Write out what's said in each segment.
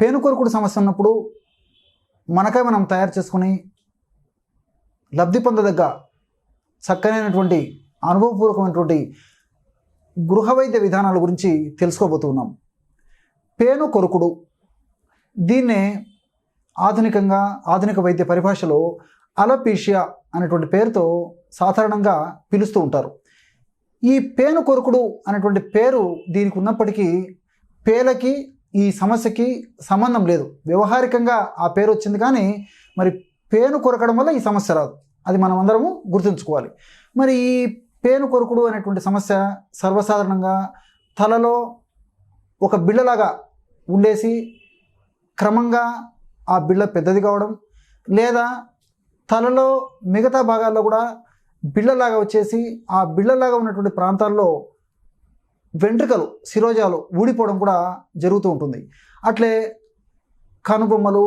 పేనుకొరుకుడు సమస్య ఉన్నప్పుడు మనకై మనం తయారు చేసుకుని లబ్ధి పొందదగ్గ చక్కనైనటువంటి అనుభవపూర్వకమైనటువంటి గృహ వైద్య విధానాల గురించి తెలుసుకోబోతున్నాం. పేను కొరుకుడు దీన్నే ఆధునికంగా ఆధునిక వైద్య పరిభాషలో అలపీషియా అనేటువంటి పేరుతో సాధారణంగా పిలుస్తూ ఉంటారు. ఈ పేను కొరుకుడు అనేటువంటి పేరు దీనికి ఉన్నప్పటికీ పేలకి ఈ సమస్యకి సంబంధం లేదు. వ్యవహారికంగా ఆ పేరు వచ్చింది కానీ మరి పేను కొరకడం వల్ల ఈ సమస్య రాదు. అది మనం అందరము గుర్తుంచుకోవాలి. మరి ఈ పేను కొరుకుడు అనేటువంటి సమస్య సర్వసాధారణంగా తలలో ఒక బిళ్ళలాగా ఉండేసి క్రమంగా ఆ బిళ్ళ పెద్దది కావడం లేదా తలలో మిగతా భాగాల్లో కూడా బిళ్ళలాగా వచ్చేసి ఆ బిళ్ళలాగా ఉన్నటువంటి ప్రాంతాల్లో వెంట్రుకలు శిరోజాలు ఊడిపోవడం కూడా జరుగుతూ ఉంటుంది. అట్లే కనుబొమ్మలు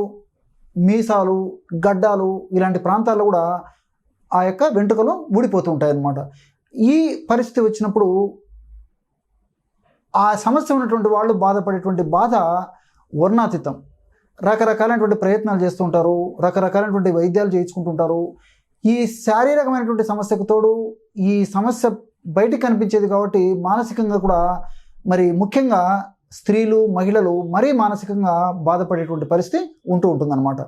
మీసాలు గడ్డాలు ఇలాంటి ప్రాంతాల్లో కూడా ఆ యొక్క వెంట్రుకలు ఊడిపోతూ ఉంటాయి అన్నమాట ఈ పరిస్థితి వచ్చినప్పుడు ఆ సమస్య ఉన్నటువంటి వాళ్ళు బాధపడేటువంటి బాధ వర్ణాతీతం. రకరకాలైనటువంటి ప్రయత్నాలు చేస్తుంటారు రకరకాలైనటువంటి వైద్యాలు చేయించుకుంటుంటారు ఈ శారీరకమైనటువంటి సమస్యకు తోడు ఈ సమస్య బయటికి కనిపించేది కాబట్టి మానసికంగా కూడా మరి ముఖ్యంగా స్త్రీలు మహిళలు మరీ మానసికంగా బాధపడేటువంటి పరిస్థితి ఉంటూ ఉంటుందన్నమాట.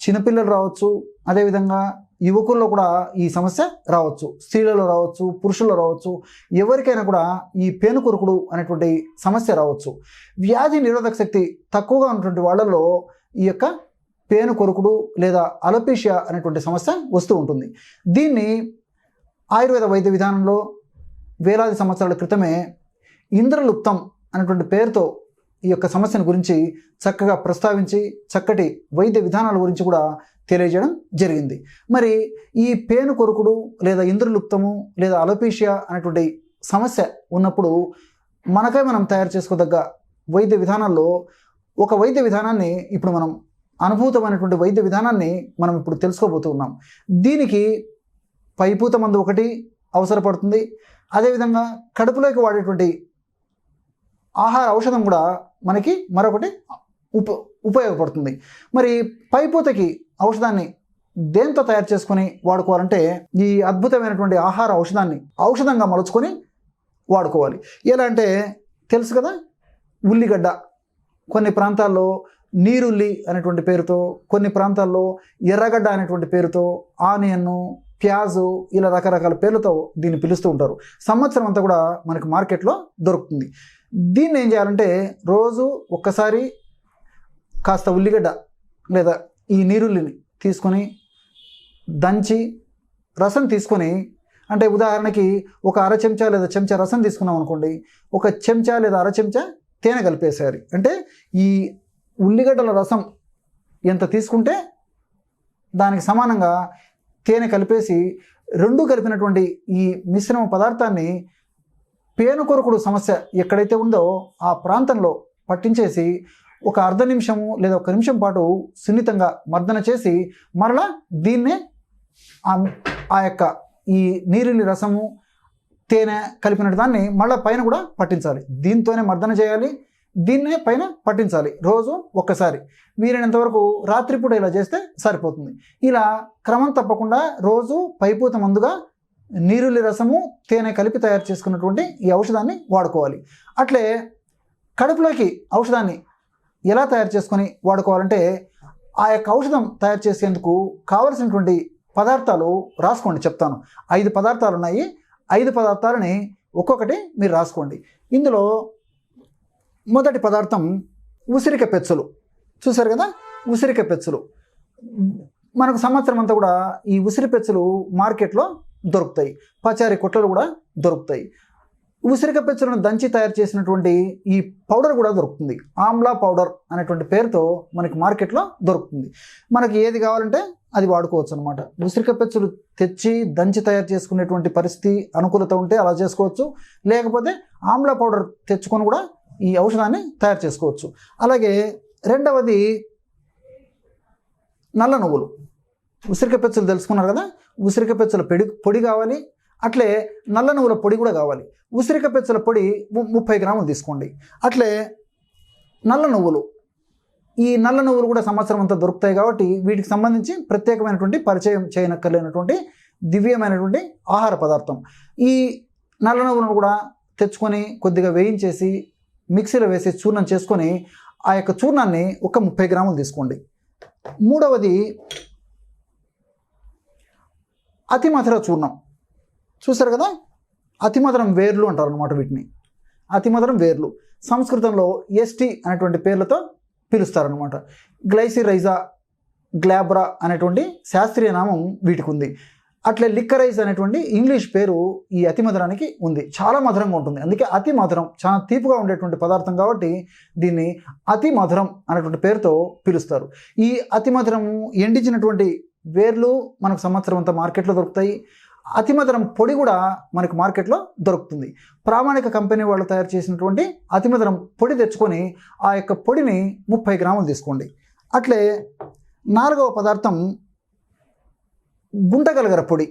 చిన్నపిల్లలు రావచ్చు అదేవిధంగా యువకుల్లో కూడా ఈ సమస్య రావచ్చు. స్త్రీలలో రావచ్చు పురుషుల్లో రావచ్చు ఎవరికైనా కూడా ఈ పేనుకొరుకుడు అనేటువంటి సమస్య రావచ్చు. వ్యాధి నిరోధక శక్తి తక్కువగా ఉన్నటువంటి వాళ్ళల్లో ఈ యొక్క పేను కొరుకుడు లేదా అలపీషియా అనేటువంటి సమస్య వస్తూ ఉంటుంది. దీన్ని ఆయుర్వేద వైద్య విధానంలో వేలాది సంవత్సరాల క్రితమే ఇంద్రలుప్తం అనేటువంటి పేరుతో ఈ యొక్క సమస్యను గురించి చక్కగా ప్రస్తావించి చక్కటి వైద్య విధానాల గురించి కూడా తెలియజేయడం జరిగింది. మరి ఈ పేను కొరుకుడు లేదా ఇంద్రలుప్తము లేదా అలోపీషియా అనేటువంటి సమస్య ఉన్నప్పుడు మనకై మనం తయారు చేసుకోదగ్గ వైద్య విధానాల్లో ఒక వైద్య విధానాన్ని ఇప్పుడు మనం అనుభూతమైనటువంటి వైద్య విధానాన్ని మనం ఇప్పుడు తెలుసుకోబోతున్నాం. దీనికి పైపూత మందు ఒకటి అవసరపడుతుంది. అదేవిధంగా కడుపులోకి వాడేటువంటి ఆహార ఔషధం కూడా మనకి మరొకటి ఉప ఉపయోగపడుతుంది. మరి పైపోతకి ఔషధాన్ని దేంతో తయారు చేసుకొని వాడుకోవాలంటే ఈ అద్భుతమైనటువంటి ఆహార ఔషధాన్ని ఔషధంగా మలుచుకొని వాడుకోవాలి. ఎలా అంటే తెలుసు కదా ఉల్లిగడ్డ. కొన్ని ప్రాంతాల్లో నీరుల్లి అనేటువంటి పేరుతో కొన్ని ప్రాంతాల్లో ఎర్రగడ్డ అనేటువంటి పేరుతో ఆనియన్ను ప్యాజు ఇలా రకరకాల పేర్లతో దీన్ని పిలుస్తూ ఉంటారు. సంవత్సరం అంతా కూడా మనకి మార్కెట్లో దొరుకుతుంది. దీన్ని ఏం చేయాలంటే రోజు ఒక్కసారి కాస్త ఉల్లిగడ్డ లేదా ఈ నీరుల్లిని తీసుకొని దంచి రసం తీసుకొని అంటే ఉదాహరణకి ఒక అర చెంచా లేదా చెంచా రసం తీసుకున్నాం అనుకోండి. ఒక చెంచా లేదా అర చెంచా తేనె కలిపేసేయాలి. అంటే ఈ ఉల్లిగడ్డల రసం ఎంత తీసుకుంటే దానికి సమానంగా తేనె కలిపేసి రెండు కలిపినటువంటి ఈ మిశ్రమ పదార్థాన్ని పేనుకొరకుడు సమస్య ఎక్కడైతే ఉందో ఆ ప్రాంతంలో పట్టించేసి ఒక అర్ధ నిమిషము లేదా ఒక నిమిషం పాటు సున్నితంగా మర్దన చేసి మరలా దీన్నే ఆ ఆ యొక్క ఈ నీరుని రసము తేనె కలిపిన దాన్ని మళ్ళీ పైన కూడా పట్టించాలి. దీంతోనే మర్దన చేయాలి. దీన్నే పైన పట్టించాలి రోజు ఒక్కసారి. వీలైనంతవరకు రాత్రిపూట ఇలా చేస్తే సరిపోతుంది. ఇలా క్రమం తప్పకుండా రోజు పైపూత ముందుగా నీరుల్లి రసము తేనె కలిపి తయారు చేసుకున్నటువంటి ఈ ఔషధాన్ని వాడుకోవాలి. అట్లే కడుపులోకి ఔషధాన్ని ఎలా తయారు చేసుకొని వాడుకోవాలంటే ఆ యొక్క ఔషధం తయారు చేసేందుకు కావలసినటువంటి పదార్థాలు రాసుకోండి చెప్తాను. ఐదు పదార్థాలు ఉన్నాయి ఐదు పదార్థాలని ఒక్కొక్కటి మీరు రాసుకోండి. ఇందులో మొదటి పదార్థం ఉసిరిక పెచ్చులు. చూసారు కదా? ఉసిరిక పెచ్చులు. మనకు సంవత్సరం అంతా కూడా ఈ ఉసిరి పెచ్చులు మార్కెట్లో దొరుకుతాయి. పచారీ కొట్టలు కూడా దొరుకుతాయి. ఉసిరిక పెచ్చులను దంచి తయారు చేసినటువంటి ఈ పౌడర్ కూడా దొరుకుతుంది. ఆమ్లా పౌడర్ అనేటువంటి పేరుతో మనకి మార్కెట్లో దొరుకుతుంది. మనకి ఏది కావాలంటే అది వాడుకోవచ్చు అనమాట ఉసిరిక పెచ్చులు తెచ్చి దంచి తయారు చేసుకునేటువంటి పరిస్థితి అనుకూలత ఉంటే అలా చేసుకోవచ్చు. లేకపోతే ఆమ్లా పౌడర్ తెచ్చుకొని కూడా ఈ ఔషధాన్ని తయారు చేసుకోవచ్చు. అలాగే రెండవది నల్ల నువ్వులు. ఉసిరిక పెచ్చులు తెలుసుకున్నారు కదా? ఉసిరిక పెచ్చుల పొడి పొడి కావాలి. అట్లే నల్ల నువ్వుల పొడి కూడా కావాలి. ఉసిరిక పెచ్చుల పొడి ముప్పై గ్రాములు తీసుకోండి. అట్లే నల్ల నువ్వులు. ఈ నల్ల నువ్వులు కూడా సంవత్సరం అంతా దొరుకుతాయి కాబట్టి వీటికి సంబంధించి ప్రత్యేకమైనటువంటి పరిచయం చేయనక్కర్లేనటువంటి దివ్యమైనటువంటి ఆహార పదార్థం. ఈ నల్ల నువ్వులను కూడా తెచ్చుకొని కొద్దిగా వేయించేసి మిక్సీలో వేసి చూర్ణం చేసుకొని ఆ యొక్క చూర్ణాన్ని ఒక ముప్పై గ్రాములు తీసుకోండి. మూడవది అతిమధుర చూర్ణం. చూసారు కదా? అతిమధురం వేర్లు అంటారు అనమాట వీటిని. అతిమధురం వేర్లు. సంస్కృతంలో ఎస్టీ అనేటువంటి పేర్లతో పిలుస్తారనమాట గ్లైసిరైజా గ్లాబ్రా అనేటువంటి శాస్త్రీయ నామం వీటికి ఉంది అట్లే లిక్కరైజ్ అనేటువంటి ఇంగ్లీష్ పేరు ఈ అతి మధురానికి ఉంది. చాలా మధురంగా ఉంటుంది. అందుకే అతి మధురం చాలా తీపుగా ఉండేటువంటి పదార్థం కాబట్టి దీన్ని అతి మధురం అనేటువంటి పేరుతో పిలుస్తారు. ఈ అతి మధురం ఎండించినటువంటి వేర్లు మనకు సంవత్సరం అంతా మార్కెట్లో దొరుకుతాయి. అతి మధురం పొడి కూడా మనకు మార్కెట్లో దొరుకుతుంది. ప్రామాణిక కంపెనీ వాళ్ళు తయారు చేసినటువంటి అతి మధురం పొడి తెచ్చుకొని ఆ యొక్క పొడిని ముప్పై గ్రాములు తీసుకోండి. అట్లే నాలుగవ పదార్థం గుంటగలగర పొడి.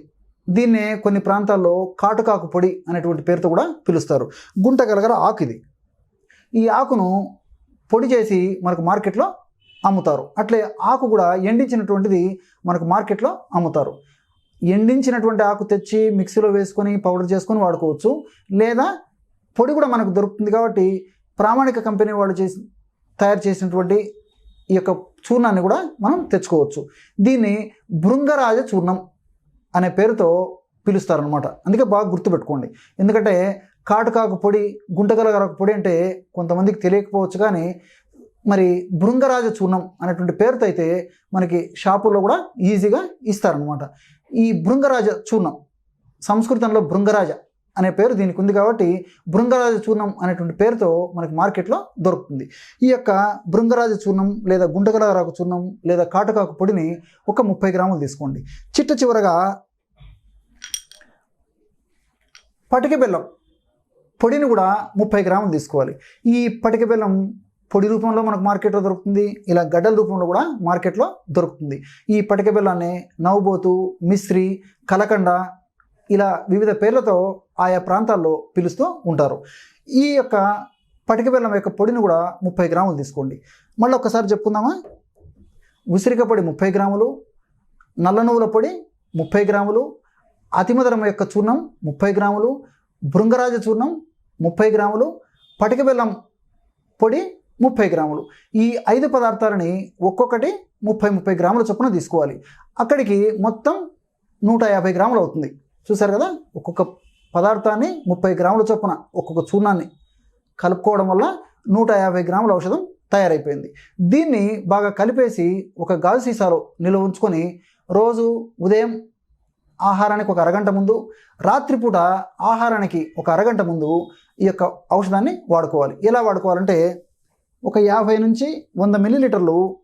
దీన్నే కొన్ని ప్రాంతాల్లో కాటుకాకు పొడి అనేటువంటి పేరుతో కూడా పిలుస్తారు. గుంటగలగర ఆకు ఇది. ఈ ఆకును పొడి చేసి మనకు మార్కెట్లో అమ్ముతారు. అట్లే ఆకు కూడా ఎండించినటువంటిది మనకు మార్కెట్లో అమ్ముతారు. ఎండించినటువంటి ఆకు తెచ్చి మిక్సీలో వేసుకొని పౌడర్ చేసుకొని వాడుకోవచ్చు. లేదా పొడి కూడా మనకు దొరుకుతుంది కాబట్టి ప్రామాణిక కంపెనీ వాళ్ళు చేసి తయారు చేసినటువంటి ఈ యొక్క చూర్ణాన్ని కూడా మనం తెచ్చుకోవచ్చు. దీన్ని బృంగరాజ చూర్ణం అనే పేరుతో పిలుస్తారనమాట అందుకే బాగా గుర్తుపెట్టుకోండి. ఎందుకంటే కాటుకాకు పొడి గుంటగలగరకు పొడి అంటే కొంతమందికి తెలియకపోవచ్చు కానీ మరి బృంగరాజ చూర్ణం అనేటువంటి పేరుతో అయితే మనకి షాపుల్లో కూడా ఈజీగా ఇస్తారనమాట ఈ భృంగరాజ చూర్ణం సంస్కృతంలో బృంగరాజ అనే పేరు దీనికి ఉంది కాబట్టి బృంగరాజ చూర్ణం అనేటువంటి పేరుతో మనకి మార్కెట్లో దొరుకుతుంది. ఈ యొక్క బృంగరాజ చూర్ణం లేదా గుంటగలరాకు చూర్ణం లేదా కాటుకాకు పొడిని ఒక ముప్పై గ్రాములు తీసుకోండి. చిట్ట చివరగా పటిక బెల్లం పొడిని కూడా ముప్పై గ్రాములు తీసుకోవాలి. ఈ పటిక బెల్లం పొడి రూపంలో మనకు మార్కెట్లో దొరుకుతుంది ఇలా గడ్డల రూపంలో కూడా మార్కెట్లో దొరుకుతుంది. ఈ పటిక బెల్లాన్ని నవ్వుబోతు మిశ్రి కలకండ ఇలా వివిధ పేర్లతో ఆయా ప్రాంతాల్లో పిలుస్తూ ఉంటారు. ఈ యొక్క పటిక బెల్లం యొక్క పొడిని కూడా ముప్పై గ్రాములు తీసుకోండి. మళ్ళీ ఒక్కసారి చెప్పుకుందామా? ఉసిరిక పొడి ముప్పై గ్రాములు నల్ల నువ్వుల పొడి ముప్పై గ్రాములు అతిమధురం యొక్క చూర్ణం ముప్పై గ్రాములు భృంగరాజ చూర్ణం ముప్పై గ్రాములు పటిక బెల్లం పొడి ముప్పై గ్రాములు. ఈ ఐదు పదార్థాలని ఒక్కొక్కటి ముప్పై ముప్పై గ్రాముల చొప్పున తీసుకోవాలి. అక్కడికి మొత్తం నూట యాభై గ్రాములు అవుతుంది. చూసారు కదా? ఒక్కొక్క పదార్థాన్ని ముప్పై గ్రాముల చొప్పున ఒక్కొక్క చూర్ణాన్ని కలుపుకోవడం వల్ల నూట యాభై గ్రాముల ఔషధం తయారైపోయింది. దీన్ని బాగా కలిపేసి ఒక గాజు సీసాలో నిల్వ ఉంచుకొని రోజు ఉదయం ఆహారానికి ఒక అరగంట ముందు రాత్రిపూట ఆహారానికి ఒక అరగంట ముందు ఈ యొక్క ఔషధాన్ని వాడుకోవాలి. ఎలా వాడుకోవాలంటే ఒక యాభై నుంచి వంద మిల్లీలీటర్లు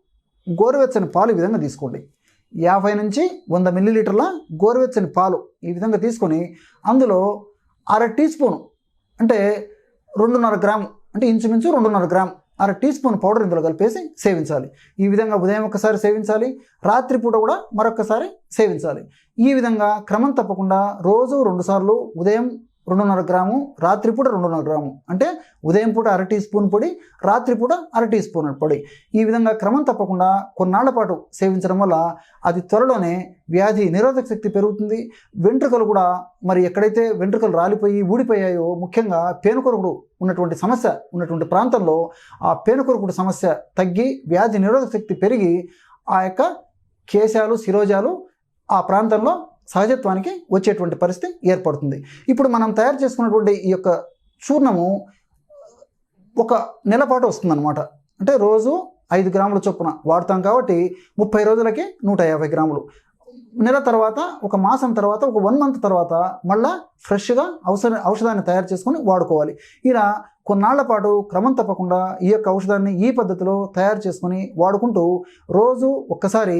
గోరువెచ్చని పాలు ఈ విధంగా తీసుకోండి. యాభై నుంచి వంద మిల్లీలీటర్ల గోరువెచ్చని పాలు ఈ విధంగా తీసుకొని అందులో అర టీ స్పూను అంటే రెండున్నర గ్రాము అంటే ఇంచుమించు రెండున్నర గ్రామ్ అర టీ స్పూన్ పౌడర్ ఇందులో కలిపేసి సేవించాలి. ఈ విధంగా ఉదయం ఒకసారి సేవించాలి రాత్రిపూట కూడా మరొకసారి సేవించాలి. ఈ విధంగా క్రమం తప్పకుండా రోజు రెండుసార్లు ఉదయం రెండున్నర గ్రాము రాత్రిపూట రెండున్నర గ్రాము. అంటే ఉదయం పూట అర టీ స్పూన్ పొడి రాత్రిపూట అర టీ స్పూన్ పొడి. ఈ విధంగా క్రమం తప్పకుండా కొన్నాళ్ళ పాటు సేవించడం వల్ల అది త్వరలోనే వ్యాధి నిరోధక శక్తి పెరుగుతుంది. వెంట్రుకలు కూడా మరి ఎక్కడైతే వెంట్రుకలు రాలిపోయి ఊడిపోయాయో ముఖ్యంగా పేనుకొరకుడు ఉన్నటువంటి సమస్య ఉన్నటువంటి ప్రాంతంలో ఆ పేనుకొరకుడు సమస్య తగ్గి వ్యాధి నిరోధక శక్తి పెరిగి ఆ యొక్క కేశాలు శిరోజాలు ఆ ప్రాంతంలో సహజత్వానికి వచ్చేటువంటి పరిస్థితి ఏర్పడుతుంది. ఇప్పుడు మనం తయారు చేసుకున్నటువంటి ఈ యొక్క చూర్ణము ఒక నెల పాటు వస్తుందన్నమాట. అంటే రోజు ఐదు గ్రాముల చొప్పున వాడతాం కాబట్టి ముప్పై రోజులకి నూట యాభై గ్రాములు. నెల తర్వాత ఒక మాసం తర్వాత ఒక వన్ మంత్ తర్వాత మళ్ళా ఫ్రెష్గా ఔషధ ఔషధాన్ని తయారు చేసుకొని వాడుకోవాలి. ఇలా కొన్నాళ్ళ పాటు క్రమం తప్పకుండా ఈ యొక్క ఔషధాన్ని ఈ పద్ధతిలో తయారు చేసుకొని వాడుకుంటూ రోజు ఒక్కసారి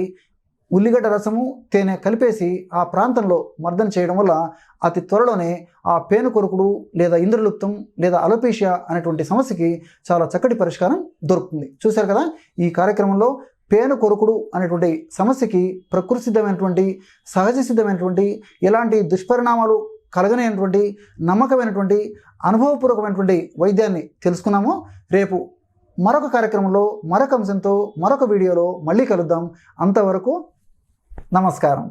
ఉల్లిగడ్డ రసము తేనె కలిపేసి ఆ ప్రాంతంలో మర్దన చేయడం వల్ల అతి త్వరలోనే ఆ పేను కొరుకుడు లేదా ఇంద్రలుప్తం లేదా అలోపేషియా అనేటువంటి సమస్యకి చాలా చక్కటి పరిష్కారం దొరుకుతుంది. చూశారు కదా? ఈ కార్యక్రమంలో పేను కొరుకుడు అనేటువంటి సమస్యకి ప్రకృతి సిద్ధమైనటువంటి సహజ సిద్ధమైనటువంటి ఎలాంటి దుష్పరిణామాలు కలగనేటువంటి నమ్మకమైనటువంటి అనుభవపూర్వకమైనటువంటి వైద్యాన్ని తెలుసుకున్నాము రేపు మరొక కార్యక్రమంలో మరొక అంశంతో మరొక వీడియోలో మళ్ళీ కలుద్దాం. అంతవరకు നമസ്കാരം.